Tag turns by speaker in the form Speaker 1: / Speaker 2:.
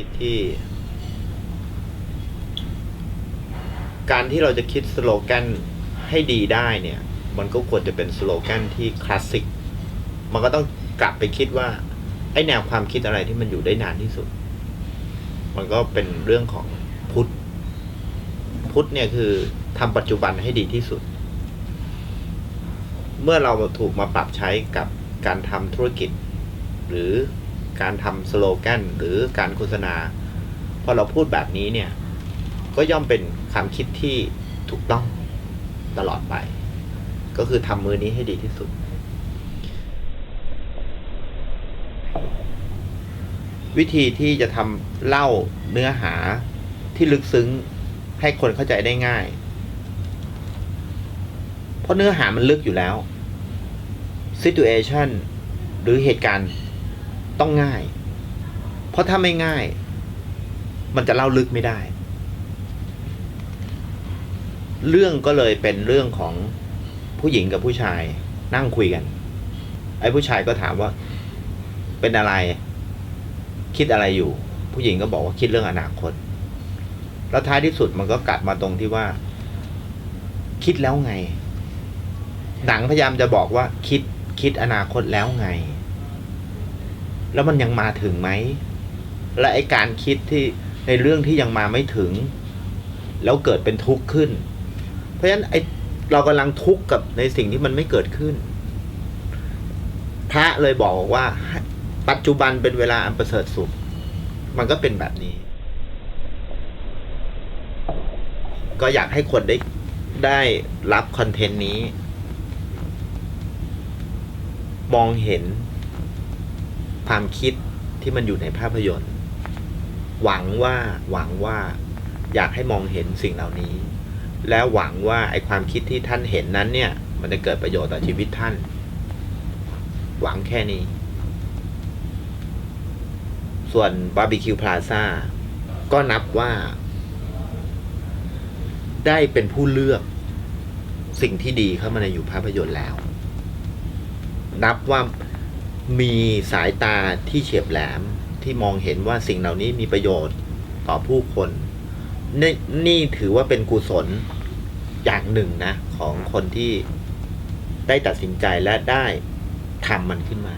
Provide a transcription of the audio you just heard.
Speaker 1: ิดที่ การที่เราจะคิดสโลแกนให้ดีได้เนี่ย มันก็ควรจะเป็นสโลแกนที่คลาสสิก มันก็ต้องกลับไปคิดว่า ไอแนวความคิดอะไรที่มันอยู่ได้นานที่สุด มันก็เป็นเรื่องของพุทธ พุทธเนี่ยคือทำปัจจุบันให้ดีที่สุด เมื่อเราถูกมาปรับใช้กับการทำธุรกิจ หรือ การทำสโลแกนหรือการโฆษณา พอเราพูดแบบนี้เนี่ย ก็ย่อมเป็นความคิดที่ถูกต้องตลอดไป ก็คือทำมือนี้ให้ดีที่สุด วิธีที่จะทำเล่าเนื้อหาที่ลึกซึ้งให้คนเข้าใจได้ง่าย เพราะเนื้อหามันลึกอยู่แล้ว situation หรือเหตุการณ์ ต้องง่าย เพราะถ้าไม่ง่าย มันจะเล่าลึกไม่ได้ เรื่องก็เลยเป็นเรื่องของผู้หญิงกับผู้ชายนั่งคุยกัน ไอ้ผู้ชายก็ถามว่า เป็นอะไร คิดอะไรอยู่ ผู้หญิงก็บอกว่าคิดเรื่องอนาคต แล้วท้ายที่สุดมันก็กลับมาตรงที่ว่า คิดแล้วไง หนังพยายามจะบอกว่าคิดคิดอนาคตแล้วไง แล้วมันยังมาถึงไหม และไอการคิดที่ในเรื่องที่ยังมาไม่ถึง แล้วเกิดเป็นทุกข์ขึ้น เพราะฉะนั้นไอเรากำลังทุกข์กับในสิ่งที่มันไม่เกิดขึ้น พระเลยบอกว่า ปัจจุบันเป็นเวลาอันประเสริฐสุด มันก็เป็นแบบนี้ ก็อยากให้คนได้ได้รับคอนเทนต์นี้ มองเห็น ความคิดที่มันอยู่ในภาพยนตร์ หวังว่าหวังว่าอยากให้มองเห็นสิ่งเหล่านี้ แล้วหวังว่าไอความคิดที่ท่านเห็นนั้นเนี่ย มันจะเกิดประโยชน์ต่อชีวิตท่าน หวังแค่นี้ ส่วนบาร์บีคิวพลาซ่าก็นับว่า ได้เป็นผู้เลือกสิ่งที่ดีเข้ามาในอยู่ภาพยนตร์แล้ว นับว่า มีสายตาที่เฉียบแหลมที่มองเห็นว่าสิ่งเหล่านี้มีประโยชน์ต่อผู้คน นี่นี่ถือว่าเป็นกุศลอย่างหนึ่งนะ ของคนที่ได้ตัดสินใจและได้ทำมันขึ้นมา